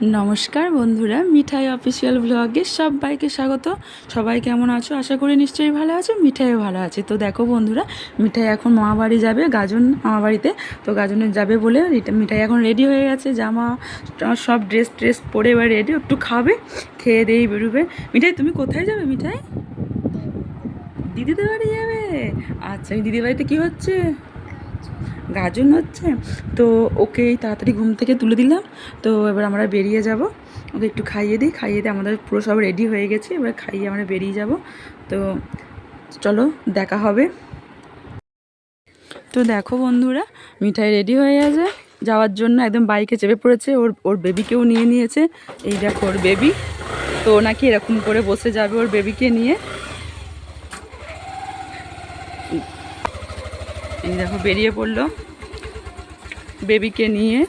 নমস্কার বন্ধুরা, মিঠাই অফিসিয়াল ব্লগে সবাইকে স্বাগত। সবাই কেমন আছো? আশা করি নিশ্চয়ই ভালো আছো, মিঠাইও ভালো আছে। তো দেখো বন্ধুরা, মিঠাই এখন মামা বাড়ি যাবে, গাজন মামা বাড়িতে তো গাজনে যাবে বলে মিঠাই এখন রেডি হয়ে গেছে, জামা সব ড্রেস ট্রেস পরে এবার রেডি একটু খাবে, খেয়ে দিয়ে বেরোবে। মিঠাই, তুমি কোথায় যাবে, মিঠাই? দিদিদের বাড়ি যাবে? আচ্ছা দিদির বাড়িতে কী হচ্ছে? গাজন হচ্ছে, তো ওকে তাড়াতাড়ি ঘুম থেকে তুলে দিলাম। তো এবার আমরা বেরিয়ে যাব। ওকে একটু খাইয়ে দিই, খাইয়ে দিয়ে আমাদের পুরো সব রেডি হয়ে গেছে। এবার খাইয়ে আমরা বেরিয়ে যাব। তো চলো, দেখা হবে। তো দেখো বন্ধুরা, মিঠাই রেডি হয়ে গেছে। যাওয়ার জন্য একদম বাইকে চেপে পড়েছে। ওর ওর বেবিকেও নিয়ে নিয়েছে। এই দেখো ওর বেবি তো নাকি এরকম করে বসে যাবে ওর বেবিকে নিয়ে। এই দেখো বেরিয়ে পড়ল বেবিকে নিয়ে।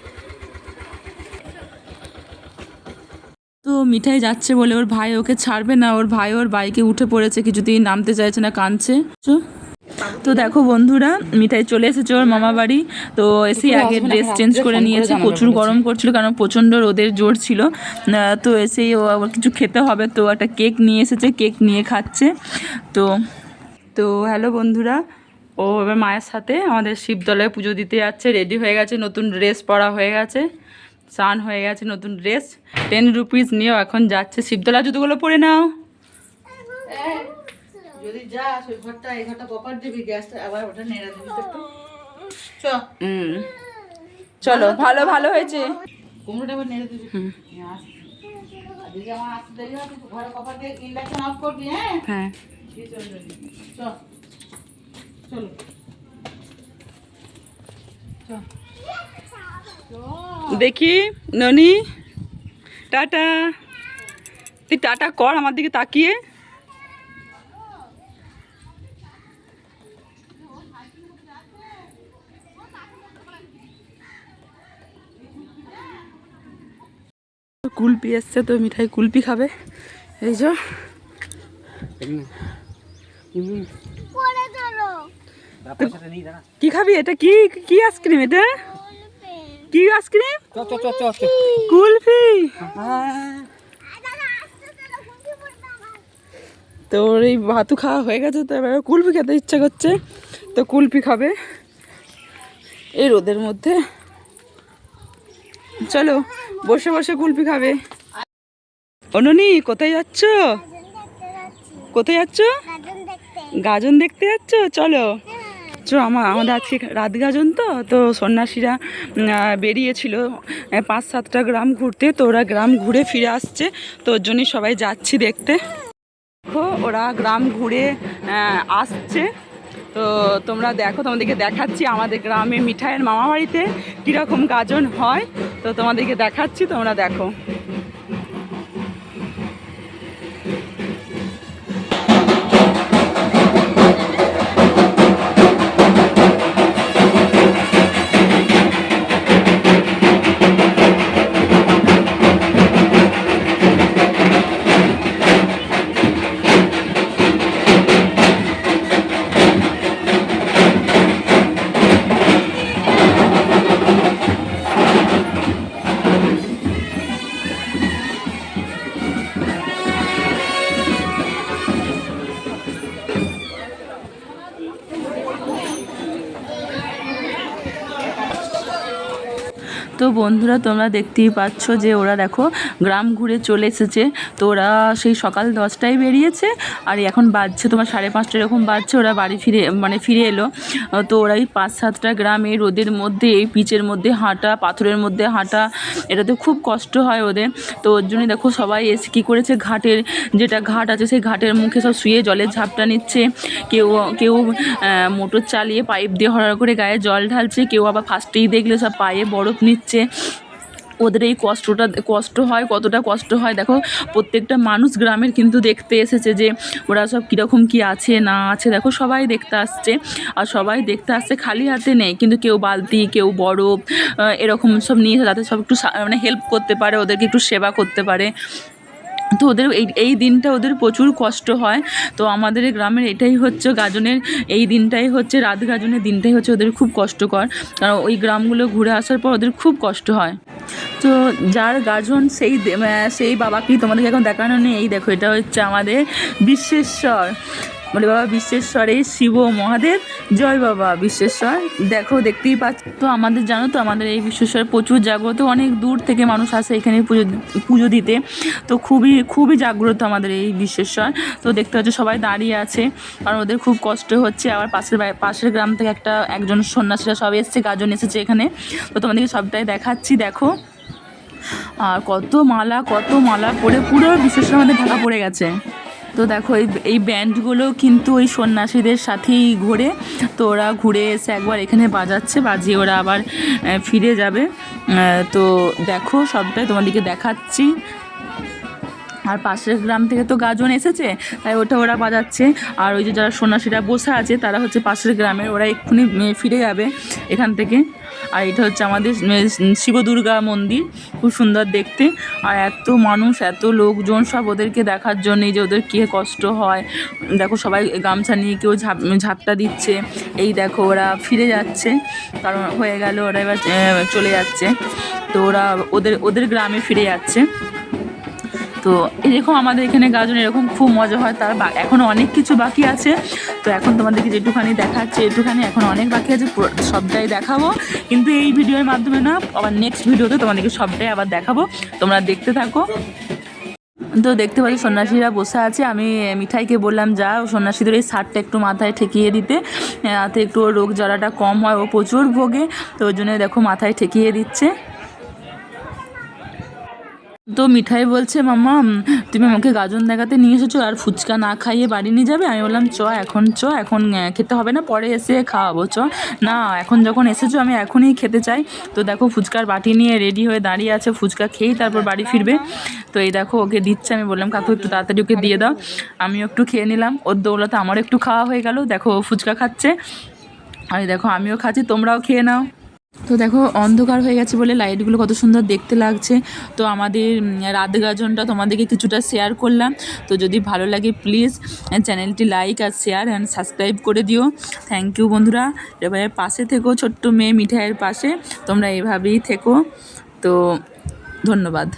তো মিঠাই যাচ্ছে বলে ওর ভাই ওকে ছাড়বে না ওর ভাই ওর বাইকে উঠে পড়েছে কিছুতেই নামতে চাইছে না কাঁদছে। তো দেখো বন্ধুরা মিঠাই চলে এসেছে ওর মামা বাড়ি। তো এসে আগে ড্রেস চেঞ্জ করে নিয়েছে প্রচুর গরম করছিল কারণ প্রচণ্ড রোদের জোর ছিল। তো এসেই ও আবার কিছু খেতে হবে তো একটা কেক নিয়ে এসেছে কেক নিয়ে খাচ্ছে। তো তো হ্যালো বন্ধুরা। ও এবার মায়ের সাথে আমাদের শিবতলায় পুজো দিতে যাচ্ছে রেডি হয়ে গেছে নতুন ড্রেস পরা হয়ে গেছে স্নান হয়ে গেছে নতুন ড্রেস টেন রুপিস নিয়েও এখন যাচ্ছে। শিবতলা জুতোগুলো পরে নাও। যদি যাস ওই ঘরটা এই ঘরটা কপার দিবি গ্যাসটা আবার ওটা নেড়ে দিবি তো একটু। চ। হুম। চলো ভালো ভালো হয়েছে। কুমড়োটা আবার নেড়ে দিবি। হুম। আস। আর যদি আমার আসতে দেরি হয় তুই ঘরে কপার দিয়ে ইন্ডাকশন অফ করবি হ্যাঁ? হ্যাঁ। চলে চলো। দেখি ননি টাটা। তুই টাটা কর আমার দিকে তাকিয়ে। কুলপি এসছে তো মিঠাই কুলপি খাবে। এই যে। কি খাবি? এটা কি? কি আইসক্রিম এটা? কি আইসক্রিম? কুলফি। তো ওর এই ভাতু খাওয়া হয়ে গেছে তো এবার কুলফি খেতে ইচ্ছা করছে তো কুলফি খাবে। এই রোদের মধ্যে। চলো বসে বসে কুলফি খাবে। অননি কোথায় যাচ্ছ? কোথায় যাচ্ছ? গাজন দেখতে যাচ্ছ? চলো। চো আমার আমাদের আজকে রাত গাজন তো তো সন্ন্যাসীরা বেরিয়েছিল পাঁচ সাতটা গ্রাম ঘুরতে, তো ওরা গ্রাম ঘুরে ফিরে আসছে, তো ওর জন্যই সবাই যাচ্ছি দেখতে। দেখো, ওরা গ্রাম ঘুরে আসছে। তো তোমরা দেখো, তোমাদেরকে দেখাচ্ছি আমাদের গ্রামে মিঠাইয়ের মামা বাড়িতে কীরকম গাজন হয়। তো তোমাদেরকে দেখাচ্ছি, তোমরা দেখো। বন্ধুরা, তোমরা দেখতেই পাচ্ছ যে ওরা দেখো গ্রাম ঘুরে চলে এসেছে। তো ওরা সেই সকাল দশটায় বেরিয়েছে আর এখন বাজছে তোমার সাড়ে পাঁচটা এরকম বাজছে, ওরা বাড়ি ফিরে মানে ফিরে এলো। তো ওরা এই পাঁচ সাতটা গ্রামে রোদের মধ্যে, এই পিচের মধ্যে হাঁটা, পাথরের মধ্যে হাঁটা এটাতে খুব কষ্ট হয় ওদের। তো ওর জন্যই দেখো সবাই এসে কী করেছে, ঘাটের যেটা ঘাট আছে, সেই ঘাটের মুখে সব শুয়ে জলের ঝাপটা নিচ্ছে। কেউ কেউ মোটর চালিয়ে পাইপ দিয়ে হড়ার করে গায়ে জল ঢালছে, কেউ আবার ফার্স্টেই দেখলে সব পায়ে বরফ নিচ্ছে। ওদের এই কষ্টটা, কষ্ট হয়, কতটা কষ্ট হয়, দেখো প্রত্যেকটা মানুষ গ্রামের কিন্তু দেখতে এসেছে যে ওরা সব কীরকম কি আছে, না আছে, দেখো সবাই দেখতে আসছে আর সবাই দেখতে আসছে খালি হাতে নেই, কিন্তু কেউ বালতি, কেউ বরফ এরকম সব নিয়ে যাতে সব একটু মানে হেল্প করতে পারে, ওদেরকে একটু সেবা করতে পারে। তো ওদের এই এই দিনটা ওদের প্রচুর কষ্ট হয়। তো আমাদের গ্রামের এটাই হচ্ছে গাজনের, এই দিনটাই হচ্ছে রাত গাজনের দিনটাই হচ্ছে ওদের খুব কষ্টকর। কারণ ওই গ্রামগুলো ঘুরে আসার পর ওদের খুব কষ্ট হয়। তো যার গাজন সেই সেই বাবাকেই তোমাদেরকে এখন দেখানো নেই। এই দেখো, এটা হচ্ছে আমাদের বিশ্বেশ্বর। বলে, বাবা বিশ্বেশ্বরে শিব মহাদেব। জয় বাবা বিশ্বেশ্বর। দেখো, দেখতেই পাচ্ছ তো আমাদের, জানো তো আমাদের এই বিশ্বেশ্বর প্রচুর জাগ্রত, অনেক দূর থেকে মানুষ আসে এখানে পুজো পুজো দিতে। তো খুবই খুবই জাগ্রত আমাদের এই বিশ্বেশ্বর। তো দেখতে হচ্ছে সবাই দাঁড়িয়ে আছে, কারণ ওদের খুব কষ্ট হচ্ছে। আবার পাশের পাশের গ্রাম থেকে একটা, একজন সন্ন্যাসীরা সব এসছে, গাজন এসেছে এখানে। তো তোমাদেরকে সবটাই দেখাচ্ছি, দেখো। আর কত মালা কত মালা পরে পুরো বিশ্বেশ্বর আমাদের ঢাকা পড়ে গেছে। তো দেখো, এই ব্যান্ডগুলো কিন্তু ওই সন্ন্যাসীদের সাথেই ঘোরে। তো ওরা ঘুরে এসে একবার এখানে বাজাচ্ছে, বাজিয়ে ওরা আবার ফিরে যাবে। তো দেখো, সবটাই তোমাদেরকে দেখাচ্ছি। আর পাশের গ্রাম থেকে তো গাজন এসেছে, তাই ওটা ওরা বাজাচ্ছে। আর ওই যে যারা সন্ন্যাসীরা বসে আছে, তারা হচ্ছে পাশের গ্রামের ওরা এক্ষুনি ফিরে যাবে এখান থেকে। আর এটা হচ্ছে আমাদের শিবদুর্গা মন্দির, খুব সুন্দর দেখতে। আর এত মানুষ, এত লোকজন সব ওদেরকে দেখার জন্য যে ওদের কী কষ্ট হয়। দেখো সবাই গামছা নিয়ে কেউ ঝাপ, ঝাপটা দিচ্ছে। এই দেখো ওরা ফিরে যাচ্ছে। কারণ হয়ে গেল ওরা এবার চলে যাচ্ছে। তো ওরা ওদের ওদের গ্রামে ফিরে যাচ্ছে। তো এরকম আমাদের এখানে গাজন এরকম খুব মজা হয়, তার এখনও অনেক কিছু বাকি আছে। তো এখন তোমাদেরকে যেটুখানি দেখাচ্ছে একটুখানি এখন অনেক বাকি আছে সবটাই দেখাবো। কিন্তু এই ভিডিওর মাধ্যমে না, আবার নেক্সট ভিডিওতে তোমাদেরকে সবটাই আবার দেখাবো। তোমরা দেখতে থাকো। তো দেখতে পাচ্ছি, সন্ন্যাসীরা বসে আছে। আমি মিঠাইকে বললাম, যা সন্ন্যাসীদের এই শার্টটা একটু মাথায় ঠেকিয়ে দিতে। তাতে একটু রোগ জ্বালাটা কম হয়, ও প্রচুর ভোগে। তো ওই জন্য দেখো মাথায় ঠেকিয়ে দিচ্ছে। তো মিঠাই বলছে মামা তুমি আমাকে গাজন দেখাতে নিয়ে এসেছ আর ফুচকা না খাইয়ে বাড়ি নিয়ে যাবে? আমি বললাম, চ, এখন চ, এখন খেতে হবে না, পরে এসে খাওয়াবো, চ। না, এখন যখন এসেছ, আমি এখনই খেতে চাই। তো দেখো, ফুচকার বাটি নিয়ে রেডি হয়ে দাঁড়িয়ে আছে, ফুচকা খেয়েই তারপর বাড়ি ফিরবে। তো এই দেখো, ওকে দিচ্ছে, আমি বললাম, কাকু, একটু তাড়াতাড়ি ওকে দিয়ে দাও। আমিও একটু খেয়ে নিলাম। ওর দৌলতে আমারও একটু খাওয়া হয়ে গেল। দেখো ফুচকা খাচ্ছে। আর দেখো, আমিও খাচ্ছি, তোমরাও খেয়ে নাও। তো দেখো, অন্ধকার হয়ে গেছে বলে লাইটগুলো কত সুন্দর দেখতে লাগছে। তো আমাদের রাত গাজনটা তোমাদেরকে কিছুটা শেয়ার করলাম। তো যদি ভালো লাগে প্লিজ চ্যানেলটি লাইক আর শেয়ার অ্যান্ড সাবস্ক্রাইব করে দিও। থ্যাংক ইউ বন্ধুরা। এবারে পাশে থেকো, ছোট্ট মেয়ে মিঠাইয়ের পাশে। তোমরা এভাবেই থেকো। তো ধন্যবাদ।